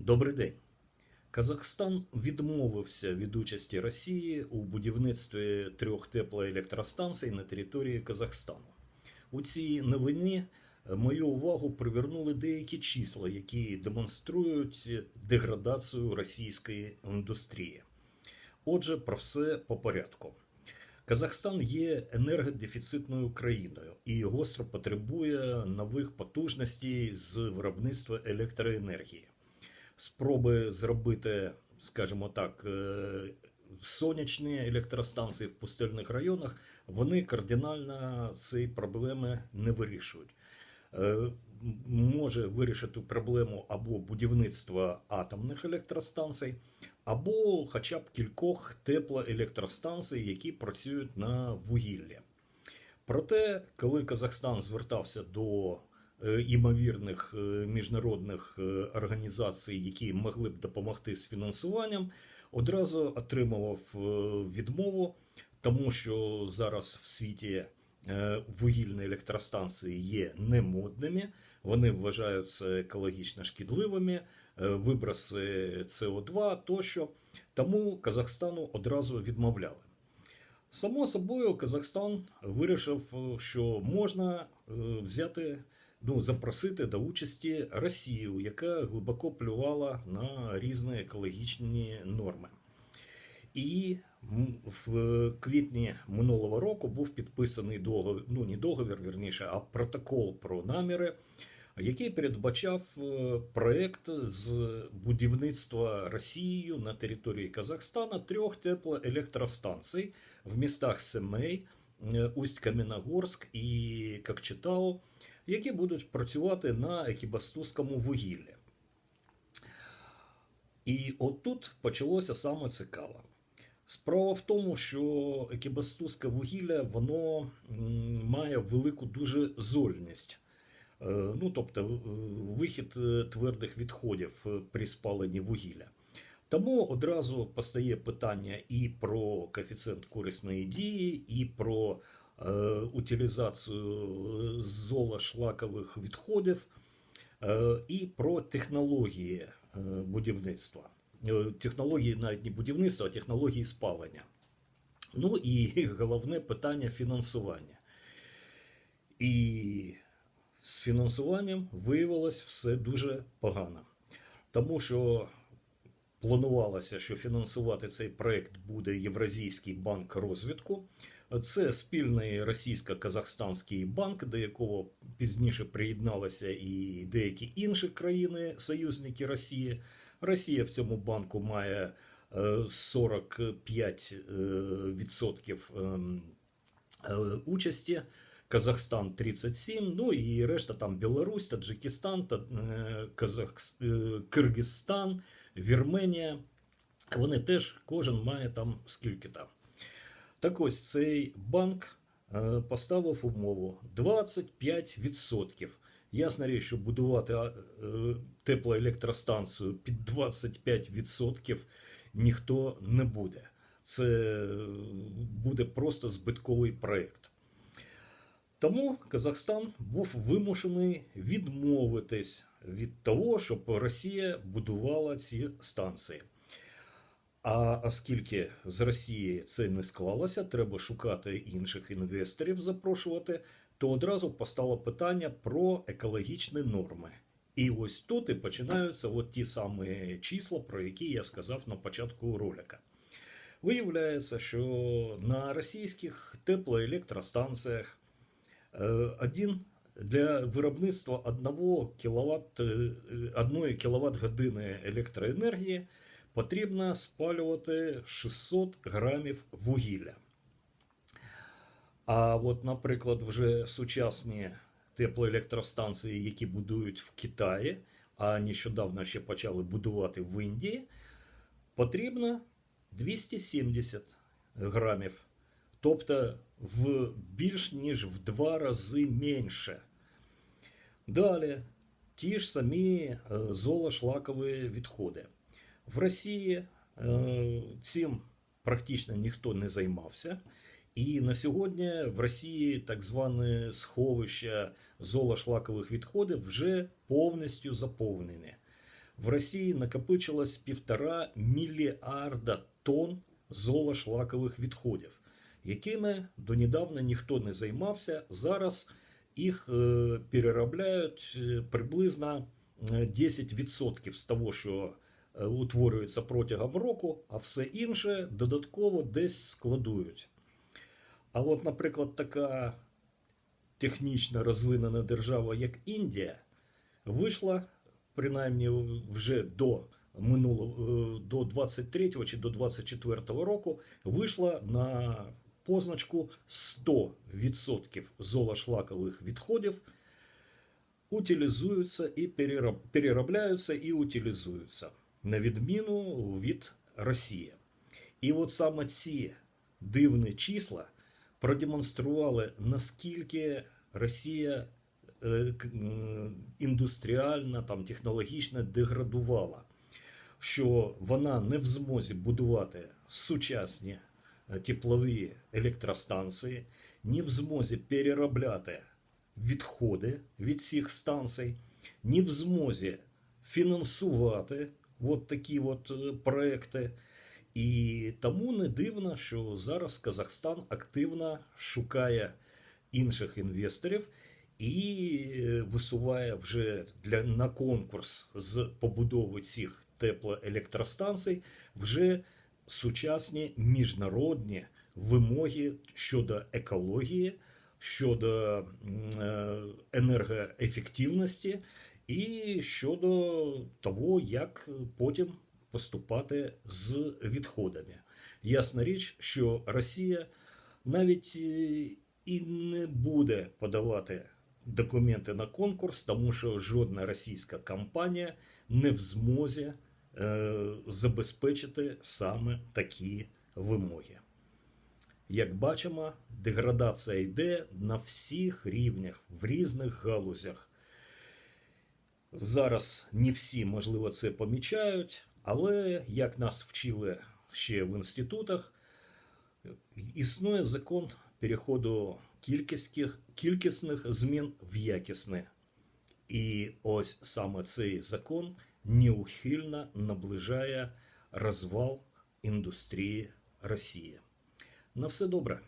Добрий день. Казахстан відмовився від участі Росії у будівництві трьох теплоелектростанцій на території Казахстану. У цій новині е, мою увагу привернули деякі числа, які демонструють деградацію російської індустрії. Отже, про все по порядку. Казахстан є енергодефіцитною країною і гостро потребує нових потужностей з виробництва електроенергії. Спроби зробити, скажімо так, е, сонячні електростанції в пустельних районах, вони кардинально ці проблеми не вирішують. Е, Може вирішити проблему або будівництва атомних електростанцій, або хоча б кількох теплоелектростанцій, які працюють на вугіллі. Проте, коли Казахстан звертався до імовірних е, міжнародних е, організацій, які могли б допомогти з фінансуванням, одразу отримував е, відмову, тому що зараз в світі е, вугільні електростанції є немодними, вони вважаються екологічно шкідливими, е, виброси СО2 тощо. Тому Казахстану одразу відмовляли. Само собою, Казахстан вирішив, е, що можна е, взяти, ну, запросити до участі Росію, яка глибоко плювала на різні екологічні норми. І в квітні минулого року був підписаний договір, ну не договір, вірніше, а протокол про наміри, який передбачав е, проект з будівництва Росією на території Казахстана трьох теплоелектростанцій в містах Семей, е, Усть-Кам'яногорськ і Кокчетау, які будуть працювати на екібастузькому вугіллі. І отут почалося саме цікаве. Справа в тому, що екібастузьке вугілля воно має велику дуже зольність. Е, Ну, тобто вихід е, твердих відходів е, при спаленні вугілля. Тому одразу постає питання і про коефіцієнт корисної дії, і про утилізацію золошлакових відходів, е, і про технології е, будівництва. Е, Технології навіть не будівництва, а технології спалення. Ну і головне питання фінансування. І з фінансуванням виявилось все дуже погано. Тому що планувалося, що фінансувати цей проект буде Євразійський банк розвитку. Це спільний російсько-казахстанський банк, до якого пізніше приєдналися і деякі інші країни, союзники Росії. Росія в цьому банку має е, 45% ем, е, участі. Казахстан 37%, ну і решта там Білорусь, Таджикистан, та, е, е, Киргизстан, Вірменія. Вони теж кожен має там скільки там. Так ось цей банк е, поставив умову 25%. Ясна річ, що будувати е, теплоелектростанцію під 25% ніхто не буде. Це буде просто збитковий проєкт. Тому Казахстан був вимушений відмовитись від того, щоб Росія будувала ці станції. А оскільки з Росії це не склалося, треба шукати інших інвесторів, запрошувати, то одразу постало питання про екологічні норми. І ось тут і починаються от ті самі числа, про які я сказав на початку ролика. Виявляється, що на російських теплоелектростанціях один для виробництва 1 кВт, 1 кВт години електроенергії потрібно спалювати 600 грамів вугілля. А от, наприклад, вже сучасні теплоелектростанції, які будують в Китаї, а нещодавно ще почали будувати в Індії, потрібно 270 грамів. Тобто в більш ніж в два рази менше. Далі ті ж самі е, золошлакові відходи. В Росії е, цим практично ніхто не займався. І на сьогодні в Росії так зване сховище золошлакових відходів вже повністю заповнене. в Росії накопичилось півтора мільярда тонн золошлакових відходів, якими донедавна ніхто не займався. Зараз їх е, переробляють е, приблизно е, 10% з того, що е, утворюється протягом року, а все інше додатково десь складують. А от, наприклад, така технічно розвинена держава, як Індія, вийшла принаймні вже до минулого е, до 23 чи до 24 року, вийшла на позначку 100% золошлакових відходів утилізуються і переробляються і утилізуються, на відміну від Росії. І от саме ці дивні числа продемонстрували, наскільки Росія е, індустріально, там, технологічно деградувала, що вона не в змозі будувати сучасні теплові електростанції, ні в змозі переробляти відходи від цих станцій, ні в змозі фінансувати от такі от е, проекти. І тому не дивно, що зараз Казахстан активно шукає інших інвесторів і е, висуває вже для на конкурс з побудови цих теплоелектростанцій вже сучасні міжнародні вимоги щодо екології, щодо е, енергоефективності і щодо того, як потім поступати з відходами. Ясна річ, що Росія навіть е, і не буде подавати документи на конкурс, тому що жодна російська компанія не в змозі забезпечити саме такі вимоги. Як бачимо, деградація йде на всіх рівнях, в різних галузях. Зараз не всі, можливо, це помічають, але як нас вчили ще в інститутах, існує закон переходу кількісних, кількісних змін в якісне. І ось саме цей закон неухильно наближає розвал індустрії Росії. На все добре.